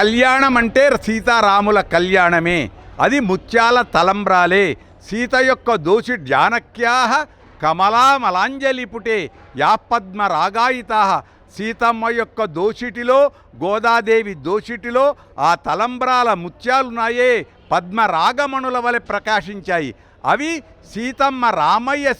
కళ్యాణం అంటే సీతారాముల కళ్యాణమే. అది ముత్యాల తలంబ్రాలే. సీత యొక్క దోషి జానక్యాహ కమలామలాంజలిపుటే. పుటే పద్మ రాగాయితా సీతమ్మ యొక్క దోషిటిలో గోదాదేవి దోషిటిలో ఆ తలంబ్రాల ముత్యాలున్నాయే. పద్మరాగమణుల వలె ప్రకాశించాయి. అవి సీతమ్మ రామయ్య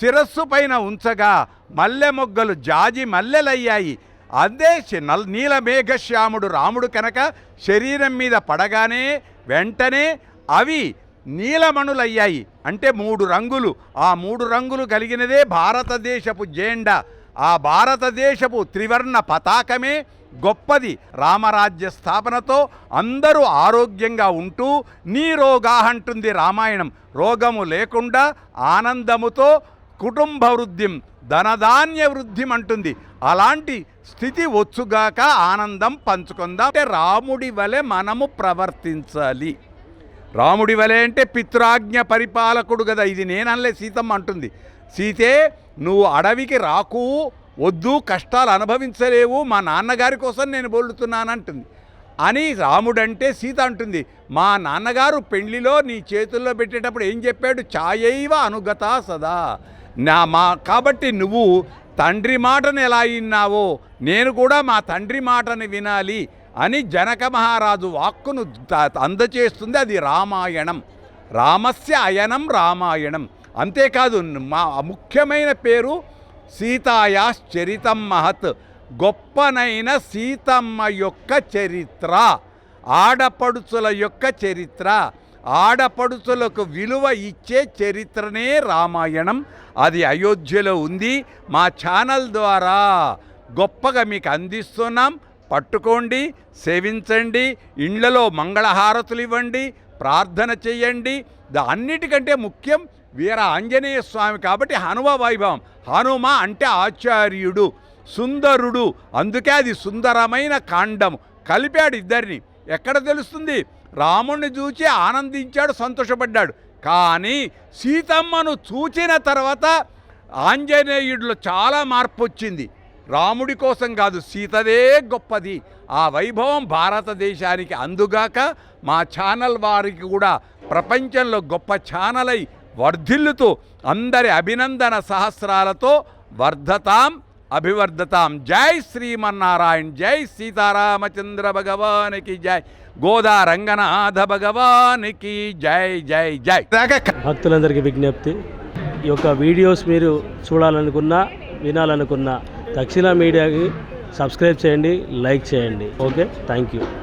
శిరస్సు పైన ఉంచగా మల్లె మొగ్గలు జాజి మల్లెలయ్యాయి. అదే నల్ నీలమేఘశ్యాముడు రాముడు కనుక శరీరం మీద పడగానే వెంటనే అవి నీలమణులయ్యాయి. అంటే మూడు రంగులు. ఆ మూడు రంగులు కలిగినదే భారతదేశపు జెండా. ఆ భారతదేశపు త్రివర్ణ పతాకమే గొప్పది. రామరాజ్య స్థాపనతో అందరూ ఆరోగ్యంగా ఉంటూ నీ రోగా అంటుంది రామాయణం. రోగము లేకుండా ఆనందముతో కుటుంబ వృద్ధిం ధనధాన్య వృద్ధిం అంటుంది. అలాంటి స్థితి వచ్చుగాక ఆనందం పంచుకుందాం. అంటే రాముడి వలె మనము ప్రవర్తించాలి. రాముడి వలె అంటే పితృాజ్ఞ పరిపాలకుడు కదా. ఇది నేననలే సీతమ్మ అంటుంది. సీతే నువ్వు అడవికి రాకు వద్దు కష్టాలు అనుభవించలేవు మా నాన్నగారి కోసం నేను బొల్లుతున్నానంటుంది అని రాముడంటే సీత అంటుంది. మా నాన్నగారు పెళ్ళిలో నీ చేతుల్లో పెట్టేటప్పుడు ఏం చెప్పాడు? ఛాయైవ అనుగత సదా. నా మా కాబట్టి నువ్వు తండ్రి మాటను ఎలా విన్నావో నేను కూడా మా తండ్రి మాటను వినాలి అని జనక మహారాజు వాక్కును అందచేస్తుంది. అది రామాయణం. రామస్య అయనం రామాయణం. అంతేకాదు మా ముఖ్యమైన పేరు సీతాయాశ్చరితం మహత్. గొప్పనైన సీతమ్మ యొక్క చరిత్ర ఆడపడుచుల యొక్క చరిత్ర ఆడపడుచులకు విలువ ఇచ్చే చరిత్రనే రామాయణం. అది అయోధ్యలో ఉంది. మా ఛానల్ ద్వారా గొప్పగా మీకు అందిస్తున్నాం. పట్టుకోండి సేవించండి ఇండ్లలో మంగళహారతులు ఇవ్వండి ప్రార్థన చేయండి. దా అన్నిటికంటే ముఖ్యం వీర ఆంజనేయ స్వామి కాబట్టి హనుమ వైభవం. హనుమ అంటే ఆచార్యుడు సుందరుడు. అందుకే అది సుందరమైన కాండం. కలిపాడు ఇద్దరిని. ఎక్కడ తెలుస్తుంది? రాముణ్ణి చూచి ఆనందించాడు సంతోషపడ్డాడు. కానీ సీతమ్మను చూచిన తర్వాత ఆంజనేయుడిలో చాలా మార్పు వచ్చింది రాముడి కోసం కాదు సీతదే గొప్పది. ఆ వైభవం భారతదేశానికి అందుగాక మా ఛానల్ వారికి కూడా ప్రపంచంలో గొప్ప ఛానల్ అయి వర్ధిల్లుతూ అందరి అభినందన సహస్రాలతో వర్ధతాం. అభివర్ధతాం. జై శ్రీమన్నారాయణ జై సీతారామచంద్ర భగవానికి జై. గోదా రంగనాథ భగవానికి జై జై జై. భక్తులందరికీ విజ్ఞప్తి ఈ యొక్క వీడియోస్ మీరు చూడాలనుకున్నా వినాలనుకున్నా దక్షిణ మీడియాకి సబ్స్క్రైబ్ చేయండి లైక్ చేయండి. Okay thank you.